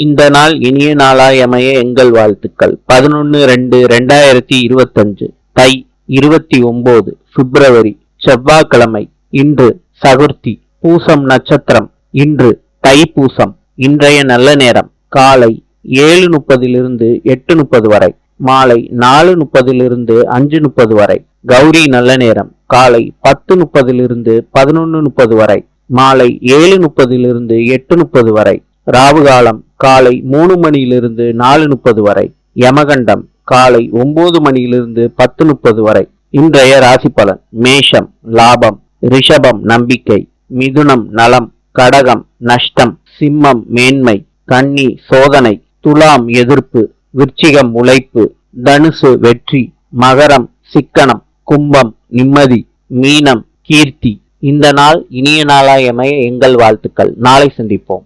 இந்த நாள் இனிய நாளாய் அமைய எங்கள் வாழ்த்துக்கள். பதினொன்று ரெண்டு ரெண்டாயிரத்தி இருபத்தஞ்சு தை இருபத்தி ஒன்பது பிப்ரவரி செவ்வாய்க்கிழமை இன்று சதுர்த்தி பூசம் நட்சத்திரம் இன்று தைப்பூசம் இன்றைய நல்ல நேரம் காலை ஏழு முப்பதிலிருந்து எட்டு முப்பது வரை மாலை நாலு முப்பதிலிருந்து அஞ்சு முப்பது வரை கௌரி நல்ல நேரம் காலை பத்து முப்பதிலிருந்து பதினொன்று முப்பது வரை மாலை ஏழு முப்பதிலிருந்து எட்டு முப்பது வரை ராவு காலம் காலை மூணு மணியிலிருந்து நாலு முப்பது வரை. யமகண்டம் காலை ஒன்பது மணியிலிருந்து பத்து முப்பது வரை. இன்றைய ராசி பலன் மேஷம் லாபம் ரிஷபம் நம்பிக்கை மிதுனம் நலம் கடகம் நஷ்டம் சிம்மம் மேன்மை கன்னி சோதனை துலாம் எதிர்ப்பு விருச்சிகம் உழைப்பு தனுசு வெற்றி மகரம் சிக்கனம் கும்பம் நிம்மதி மீனம் கீர்த்தி. இந்த நாள் இனிய நாளாயமைய எங்கள் வாழ்த்துக்கள். நாளை சந்திப்போம்.